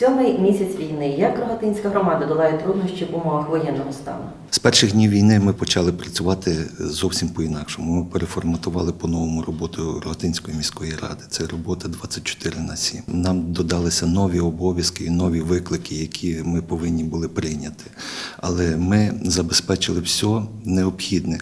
Сьомий місяць війни. Як Рогатинська громада долає труднощі в умовах воєнного стану? З перших днів війни ми почали працювати зовсім по-інакшому. Ми переформатували по-новому роботу Рогатинської міської ради. Це робота 24 на 7. Нам додалися нові обов'язки і нові виклики, які ми повинні були прийняти. Але ми забезпечили все необхідне.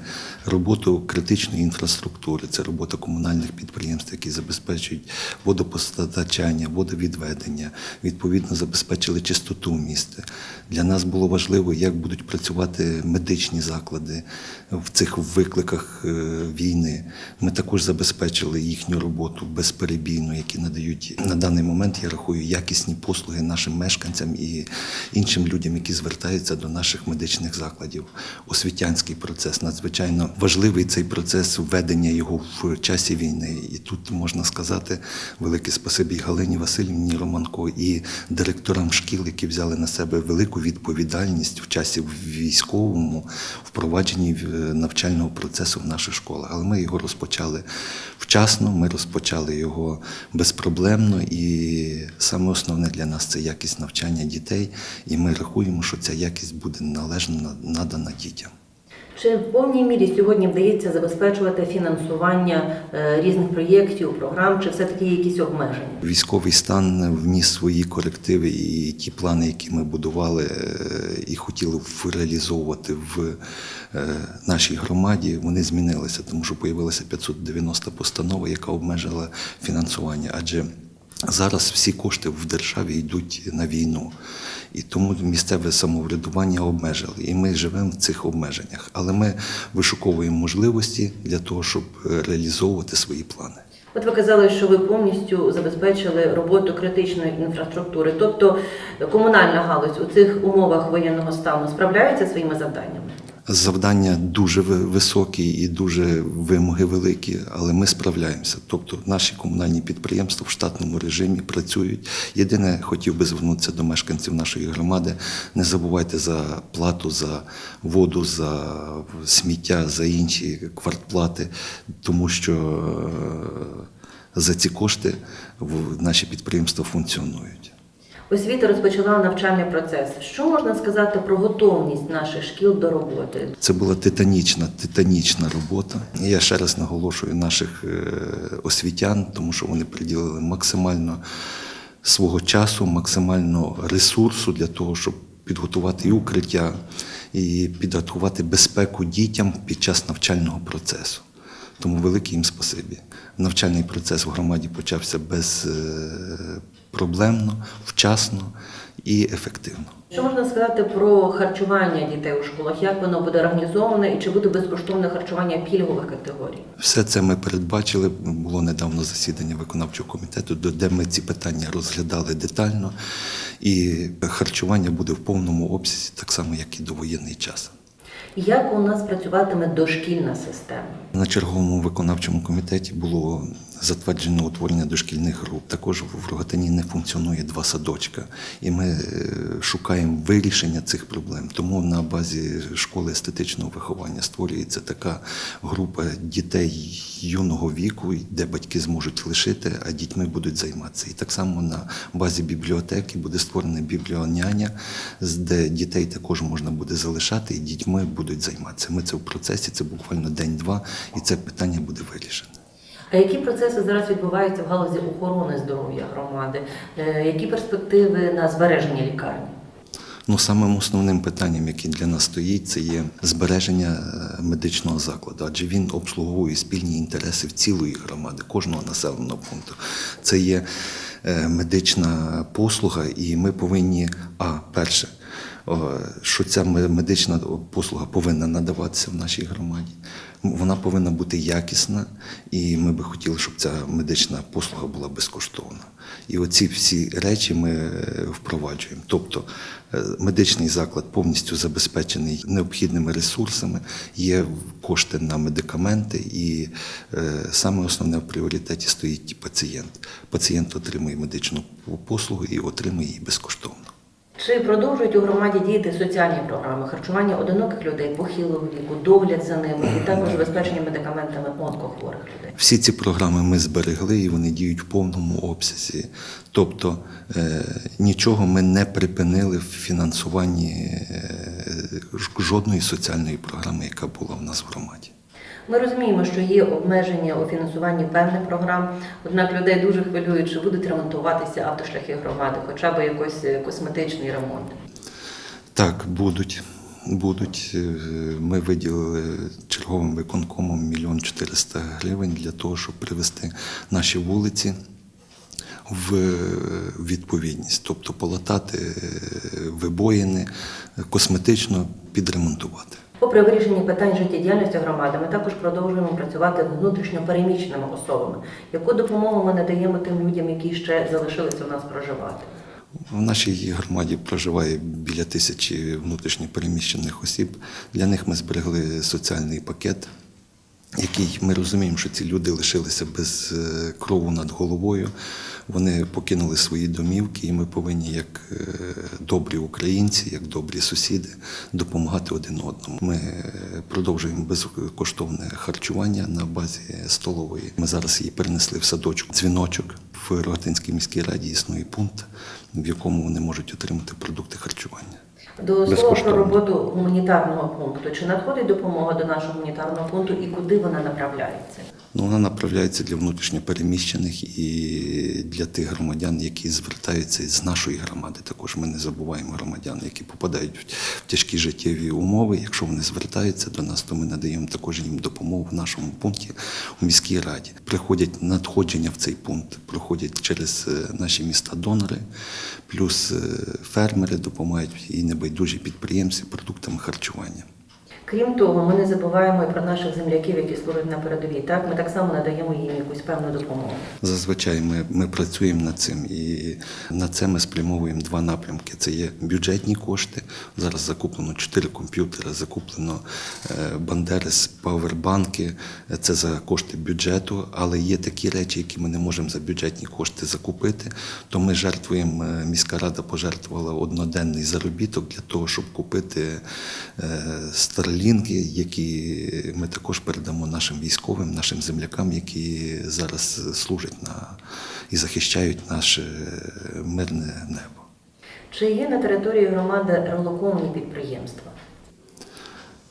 Роботу критичної інфраструктури, це робота комунальних підприємств, які забезпечують водопостачання, водовідведення, відповідно забезпечили чистоту міста. Для нас було важливо, як будуть працювати медичні заклади в цих викликах е, війни. Ми також забезпечили їхню роботу безперебійно, які надають на даний момент, я рахую, якісні послуги нашим мешканцям і іншим людям, які звертаються до наших медичних закладів. Освітянський процес надзвичайно важливий цей процес введення його в часі війни. І тут можна сказати велике спасибі Галині Васильівні Романко і директорам шкіл, які взяли на себе велику відповідальність в часі військовому впровадженні е, навчального процесу в наших школах. Але ми його розпочали вчасно, ми розпочали його безпроблемно, і саме основне для нас це якість навчання дітей. І ми рахуємо, що ця якість буде належно надана дітям. Чи в повній мірі сьогодні вдається забезпечувати фінансування е, різних проєктів, програм, чи все-таки є якісь обмеження? Військовий стан вніс свої корективи і ті плани, які ми будували е, і хотіли реалізовувати в е, нашій громаді, вони змінилися, тому що появилася 590 постанова, яка обмежила фінансування. Адже зараз всі кошти в державі йдуть на війну. І тому місцеве самоврядування обмежили. І ми живемо в цих обмеженнях. Але ми вишуковуємо можливості для того, щоб е, реалізовувати свої плани. От ви казали, що ви повністю забезпечили роботу критичної інфраструктури, тобто комунальна галузь у цих умовах воєнного стану справляється своїми завданнями? Завдання дуже ви- високі і дуже вимоги великі, але ми справляємося. Тобто наші комунальні підприємства в штатному режимі працюють. Єдине, хотів би звернутися до мешканців нашої громади. Не забувайте за плату за воду, за сміття, за інші квартплати, тому що е, за ці кошти наші підприємства функціонують. Освіта розпочала навчальний процес. Що можна сказати про готовність наших шкіл до роботи? Це була титанічна, титанічна робота. Я ще раз наголошую наших е, освітян, тому що вони приділили максимально свого часу, максимально ресурсу для того, щоб підготувати і укриття, і підготувати безпеку дітям під час навчального процесу. Тому велике їм спасибі. Навчальний процес в громаді почався безпроблемно, вчасно і ефективно. Що можна сказати про харчування дітей у школах? Як воно буде організоване і чи буде безкоштовне харчування пільгових категорій? Все це ми передбачили. Було недавно засідання виконавчого комітету, де- де ми ці питання розглядали детально. І харчування буде в повному обсязі, так само, як і довоєнний час. Як у нас працюватиме дошкільна система? На черговому виконавчому комітеті було затверджено утворення дошкільних груп. Також в Рогатині не функціонує два садочка, і ми е, шукаємо вирішення цих проблем. Тому на базі школи естетичного виховання створюється така група дітей юного віку, де батьки зможуть лишити, а дітьми будуть займатися. І так само на базі бібліотеки буде створена бібліоняня, де дітей також можна буде залишати, і дітьми будуть займатися. Ми це в процесі, це буквально день-два, і це питання буде вирішено. А які процеси зараз відбуваються в галузі охорони здоров'я громади? Е, Які перспективи на збереження лікарні? Ну, самим основним питанням, яке для нас стоїть, це є збереження е, медичного закладу, адже він обслуговує спільні інтереси в цілої громади, кожного населеного пункту. Це є е, медична послуга, і ми повинні, а перше, що ця медична послуга повинна надаватися в нашій громаді. Вона повинна бути якісна, і ми би хотіли, щоб ця медична послуга була безкоштовна. І оці всі речі ми е, впроваджуємо. Тобто е, медичний заклад повністю забезпечений необхідними ресурсами, є кошти на медикаменти, і е, саме основне в пріоритеті стоїть пацієнт. Пацієнт отримує медичну послугу і отримує її безкоштовно. Чи продовжують у громаді діяти соціальні програми харчування одиноких людей похилого віку, догляд за ними і також забезпечення медикаментами онкохворих людей? Всі ці програми ми зберегли і вони діють в повному обсязі. Тобто е, нічого ми не припинили в фінансуванні е, жодної соціальної програми, яка була в нас в громаді. Ми розуміємо, що є обмеження у фінансуванні певних програм, однак людей дуже хвилюють, чи будуть ремонтуватися автошляхи громади, хоча б якийсь е, косметичний ремонт. Так, будуть. Будуть. Е, Ми виділили черговим виконкомом мільйон 400 гривень для того, щоб привести наші вулиці в відповідність, тобто полатати е, вибоїни, косметично підремонтувати. Попри вирішення питань життєдіяльності громади, ми також продовжуємо працювати з внутрішньо переміщеними особами. Яку допомогу ми надаємо тим людям, які ще залишилися у нас проживати? В нашій громаді проживає біля тисячі внутрішньопереміщених осіб. Для них ми зберегли соціальний пакет, який ми розуміємо, що ці люди лишилися без е, крову над головою. Вони покинули свої домівки, і ми повинні, як е, добрі українці, як добрі сусіди, допомагати один одному. Ми е, продовжуємо безкоштовне харчування на базі столової. Ми зараз її перенесли в садочок. Дзвіночок в Рогатинській міській раді існує пункт, в якому вони можуть отримати продукти харчування. До слова про роботу гуманітарного пункту. Чи надходить допомога до нашого гуманітарного пункту і куди вона направляється? Ну, вона направляється для внутрішньопереміщених і для тих громадян, які звертаються з нашої громади. Також ми не забуваємо громадян, які попадають в тяжкі життєві умови. Якщо вони звертаються до нас, то ми надаємо також їм допомогу в нашому пункті у міській раді. Приходять надходження в цей пункт, проходять через е, наші міста донори, плюс е, фермери допомагають і небайдужі підприємці продуктами харчування. Крім того, ми не забуваємо і про наших земляків, які служать на передовій. Так, ми так само надаємо їм якусь певну допомогу. Зазвичай ми, ми працюємо над цим, і на це ми спрямовуємо два напрямки. Це є бюджетні кошти. Зараз закуплено чотири комп'ютери, закуплено е, Бандерес, павербанки. Це за кошти бюджету. Але є такі речі, які ми не можемо за бюджетні кошти закупити. То ми жертвуємо. е, Міська рада пожертвувала одноденний заробіток для того, щоб купити е, старлінги, які ми також передамо нашим військовим, нашим землякам, які зараз служать на і захищають наше мирне небо. Чи є на території громади релоковані підприємства?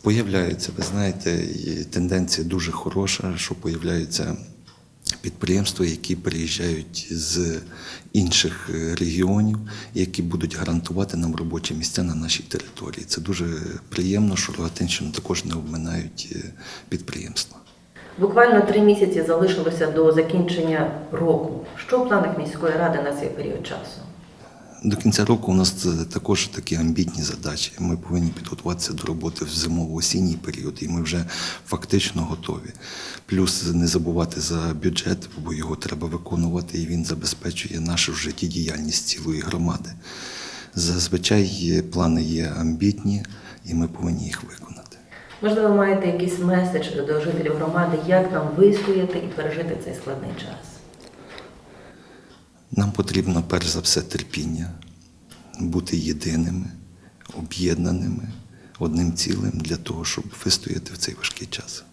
Появляються, ви знаєте, тенденція дуже хороша, що появляються підприємства, які приїжджають з інших е, регіонів, які будуть гарантувати нам робочі місця на нашій території. Це дуже приємно, що Рогатинщину також не обминають е, підприємства. Буквально три місяці залишилося до закінчення року. Що в планах міської ради на цей період часу? До кінця року у нас е, також такі амбітні задачі. Ми повинні підготуватися до роботи в зимово-осінній період, і ми вже фактично готові. Плюс не забувати за бюджет, бо його треба виконувати, і він забезпечує нашу життєдіяльність цілої громади. Зазвичай плани є амбітні, і ми повинні їх виконати. Можливо, маєте якийсь меседж до жителів громади, як нам вистояти і пережити цей складний час? Нам потрібно перш за все терпіння, бути єдиними, об'єднаними, одним цілим для того, щоб вистояти в цей важкий час.